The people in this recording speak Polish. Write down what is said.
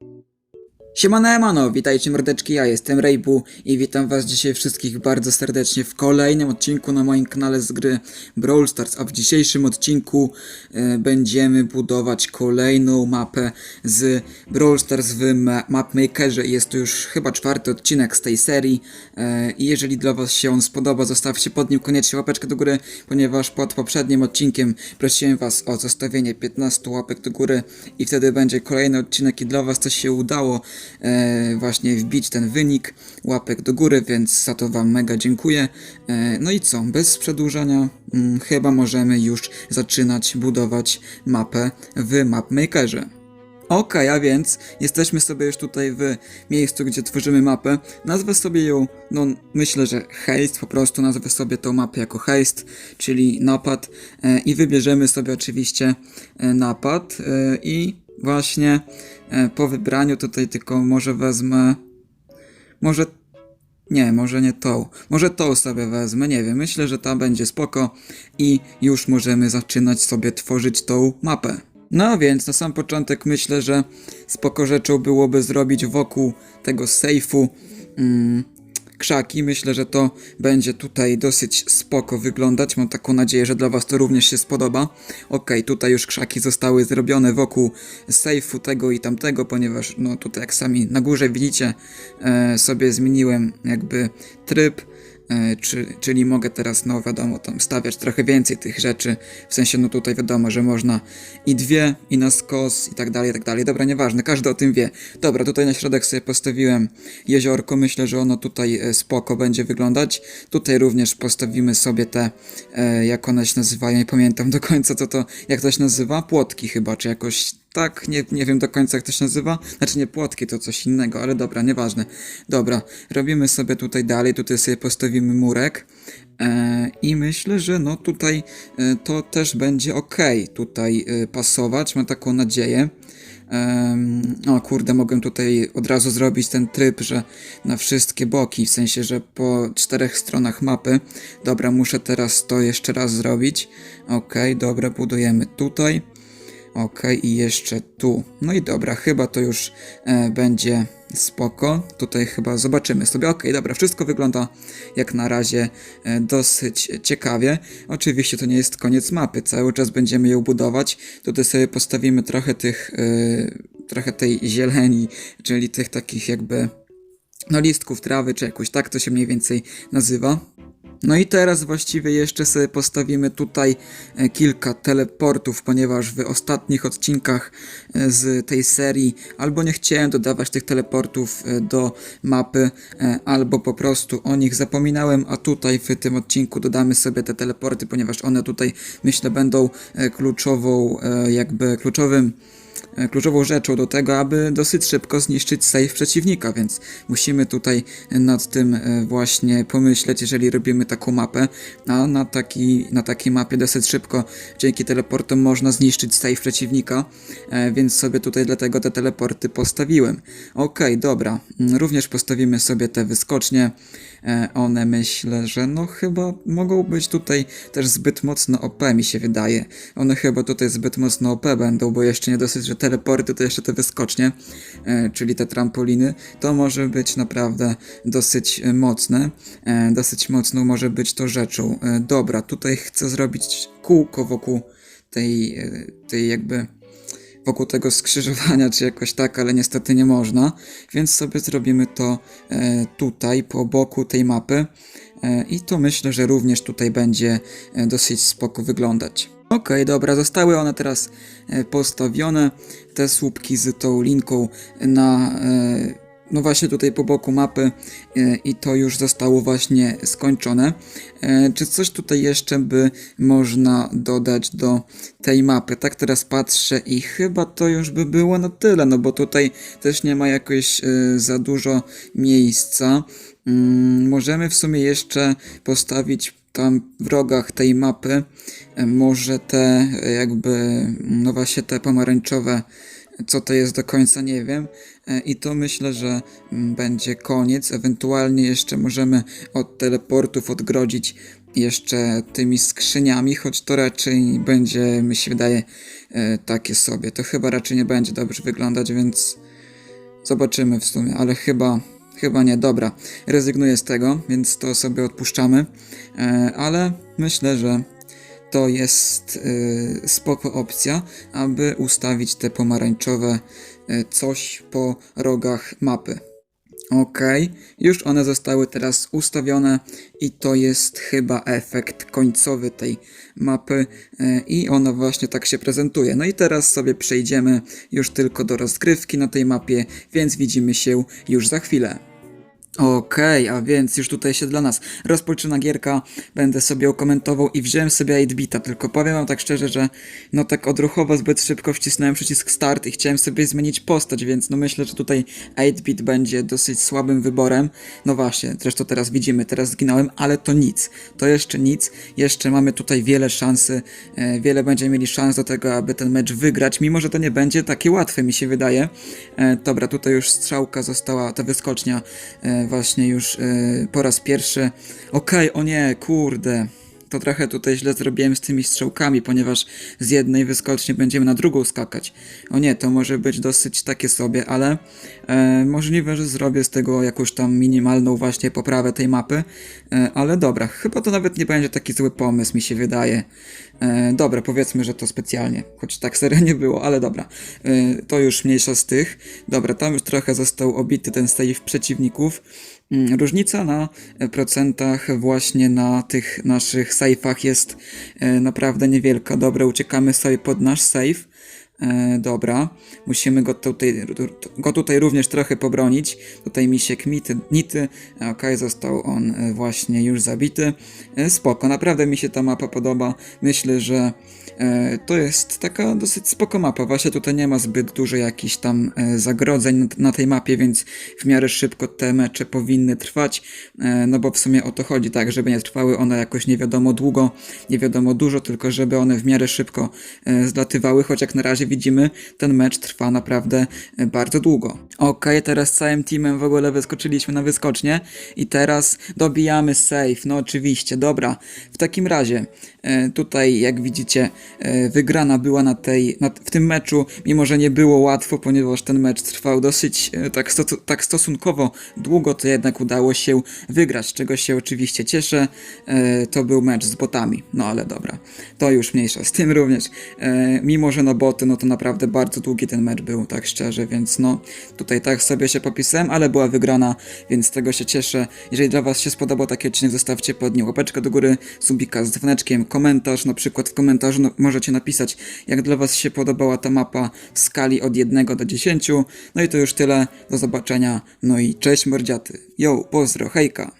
Thank you. Siemano, emano, witajcie mordeczki, ja jestem Rejbu i witam was dzisiaj wszystkich bardzo serdecznie w kolejnym odcinku na moim kanale z gry Brawl Stars, a w dzisiejszym odcinku e, będziemy budować kolejną mapę z Brawl Stars w ma Mapmakerze. Jest to już chyba czwarty odcinek z tej serii e, i jeżeli dla was się on spodoba, zostawcie pod nim koniecznie łapeczkę do góry, ponieważ pod poprzednim odcinkiem prosiłem was o zostawienie 15 łapek do góry i wtedy będzie kolejny odcinek i dla was coś się udało e, właśnie wbić ten wynik łapek do góry, więc za to wam mega dziękuję. E, no i co, bez przedłużania mm, chyba możemy już zaczynać budować mapę w Mapmakerze. Okej, a więc jesteśmy sobie już tutaj w miejscu, gdzie tworzymy mapę. Nazwę sobie ją, no myślę, że haste, po prostu nazwę sobie tą mapę jako haste, czyli napad e, i wybierzemy sobie oczywiście e, napad e, i właśnie e, po wybraniu tutaj tylko może wezmę, może nie, może nie tą. Może tą sobie wezmę, nie wiem. Myślę, że ta będzie spoko i już możemy zaczynać sobie tworzyć tą mapę. No więc na sam początek myślę, że spoko rzeczą byłoby zrobić wokół tego sejfu mm, krzaki. Myślę, że to będzie tutaj dosyć spoko wyglądać. Mam taką nadzieję, że dla Was to również się spodoba. Ok, tutaj już krzaki zostały zrobione wokół sejfu tego i tamtego, ponieważ no tutaj jak sami na górze widzicie e, sobie zmieniłem jakby tryb. E, czy, czyli mogę teraz, no wiadomo, tam stawiać trochę więcej tych rzeczy, w sensie, no tutaj wiadomo, że można i dwie, i na skos, i tak dalej, i tak dalej. Dobra, nieważne, każdy o tym wie. Dobra, tutaj na środek sobie postawiłem jeziorko, myślę, że ono tutaj e, spoko będzie wyglądać. Tutaj również postawimy sobie te, e, jak one się nazywają, nie pamiętam do końca, co to, jak to się nazywa, płotki chyba, czy jakoś tak, nie, nie wiem do końca jak to się nazywa. Znaczy nie płotki, to coś innego, ale dobra, nieważne. Dobra, robimy sobie tutaj dalej, tutaj sobie postawimy murek. E, I myślę, że no tutaj e, to też będzie ok tutaj e, pasować, mam taką nadzieję. Em, o kurde, mogę tutaj od razu zrobić ten tryb, że na wszystkie boki, w sensie, że po czterech stronach mapy. Dobra, muszę teraz to jeszcze raz zrobić. Ok, dobra, budujemy tutaj. Ok, i jeszcze tu. No i dobra, chyba to już e, będzie spoko. Tutaj chyba zobaczymy sobie. Ok, dobra, wszystko wygląda jak na razie e, dosyć ciekawie. Oczywiście to nie jest koniec mapy, cały czas będziemy ją budować. Tutaj sobie postawimy trochę tych, e, trochę tej zieleni, czyli tych takich jakby no listków trawy, czy jakoś tak to się mniej więcej nazywa. No i teraz właściwie jeszcze sobie postawimy tutaj e, kilka teleportów, ponieważ w ostatnich odcinkach e, z tej serii albo nie chciałem dodawać tych teleportów e, do mapy, albo po prostu o nich zapominałem, a tutaj w tym odcinku dodamy sobie te teleporty, ponieważ one tutaj myślę będą kluczową, jakby kluczowym kluczową rzeczą do tego, aby dosyć szybko zniszczyć save przeciwnika, więc musimy tutaj nad tym e, właśnie pomyśleć, jeżeli robimy taką mapę, a na, taki, na takiej mapie dosyć szybko dzięki teleportom można zniszczyć save przeciwnika, e, więc sobie tutaj dlatego te teleporty postawiłem. Okej, dobra, Mm, również postawimy sobie te wyskocznie, E, one myślę, że no chyba mogą być tutaj też zbyt mocno OP mi się wydaje. One chyba tutaj zbyt mocno OP będą, bo jeszcze nie dosyć, że teleporty, to jeszcze te wyskocznie, e, czyli te trampoliny, to może być naprawdę dosyć e, mocne. E, dosyć mocną może być to rzeczą. Dobra, tutaj chcę zrobić kółko wokół tej, tej jakby wokół tego skrzyżowania, czy jakoś tak, ale niestety nie można, więc sobie zrobimy to tutaj, po boku tej mapy i to myślę, że również tutaj będzie dosyć spoko wyglądać. Okej, dobra, zostały one teraz e, postawione, te słupki z tą linką na... E, no właśnie tutaj po boku mapy e, i to już zostało właśnie skończone. Czy coś tutaj jeszcze by można dodać do tej mapy? Tak teraz patrzę i chyba to już by było na tyle, no bo tutaj też nie ma jakoś za dużo miejsca. Mm, możemy w sumie jeszcze postawić tam w rogach tej mapy e, może te e, jakby, no właśnie te pomarańczowe co to jest do końca nie wiem. E, I to myślę, że mm, będzie koniec. Ewentualnie jeszcze możemy od teleportów odgrodzić jeszcze tymi skrzyniami, choć to raczej będzie, mi się wydaje, takie sobie. To chyba raczej nie będzie dobrze wyglądać, więc Zobaczymy w sumie, ale chyba, chyba nie. Dobra, rezygnuję z tego, więc to sobie odpuszczamy. E, ale myślę, że to jest y, spoko opcja, aby ustawić te pomarańczowe y, coś po rogach mapy. Ok, już one zostały teraz ustawione i to jest chyba efekt końcowy tej mapy i ona właśnie tak się prezentuje. No i teraz sobie przejdziemy już tylko do rozgrywki na tej mapie, więc widzimy się już za chwilę. Okej, a więc już tutaj się dla nas rozpoczyna gierka, będę sobie okomentował i wziąłem sobie 8-bita, tylko powiem wam tak szczerze, że no tak odruchowo zbyt szybko wcisnąłem przycisk start i chciałem sobie zmienić postać, więc no myślę, że tutaj 8-bit będzie dosyć słabym wyborem. No właśnie, zresztą teraz widzimy, teraz zginąłem, ale to nic, to jeszcze nic, jeszcze mamy tutaj wiele szansy, e, wiele będziemy mieli szans do tego, aby ten mecz wygrać, mimo że to nie będzie takie łatwe mi się wydaje. E, dobra, tutaj już strzałka została, ta wyskocznia e, właśnie już e, po raz pierwszy. Okej, o nie, kurde. To trochę tutaj źle zrobiłem z tymi strzałkami, ponieważ z jednej wyskoczni będziemy na drugą skakać. O nie, to może być dosyć takie sobie, ale e, możliwe, że zrobię z tego jakąś tam minimalną właśnie poprawę tej mapy. E, ale dobra, chyba to nawet nie będzie taki zły pomysł, mi się wydaje. E, dobra, powiedzmy, że to specjalnie, choć tak serio nie było, ale dobra. E, to już mniejsza z tych. Dobra, tam już trochę został obity ten save przeciwników. Mm, Różnica na procentach właśnie na tych naszych safe'ach jest e, naprawdę niewielka. Dobra, uciekamy sobie pod nasz safe. E, dobra, musimy go tutaj, go tutaj również trochę pobronić. Tutaj misiek mity, nity. E, Okej, został on e, właśnie już zabity. Spoko, naprawdę mi się ta mapa podoba. Myślę, że to jest taka dosyć spoko mapa. Właśnie tutaj nie ma zbyt dużo jakichś tam zagrodzeń na, tej mapie, więc w miarę szybko te mecze powinny trwać. No bo w sumie o to chodzi, tak, żeby nie trwały one jakoś nie wiadomo długo, nie wiadomo dużo, tylko żeby one w miarę szybko e, zlatywały, choć jak na razie widzimy, ten mecz trwa naprawdę e, bardzo długo. Okej, teraz całym teamem w ogóle wyskoczyliśmy na wyskocznie i teraz dobijamy save, no oczywiście, dobra. W takim razie, e, tutaj jak widzicie, e, wygrana była na tej, na, w tym meczu, mimo że nie było łatwo, ponieważ ten mecz trwał dosyć tak, sto, tak stosunkowo długo, to jednak udało się wygrać, czego się oczywiście cieszę. To był mecz z botami, no ale dobra, to już mniejsza z tym również. Mimo, że no boty, no to naprawdę bardzo długi ten mecz był, tak szczerze, więc no tutaj tak sobie się popisałem, ale była wygrana, więc z tego się cieszę. Jeżeli dla was się spodobał taki odcinek, zostawcie pod nim łapeczkę do góry, subika z dzwoneczkiem, komentarz, na przykład w komentarzu no, możecie napisać, jak dla was się podobała ta mapa w skali od 1 do 10. No i to już tyle, do zobaczenia, no i cześć mordziaty. Yo, pozdro, hejka!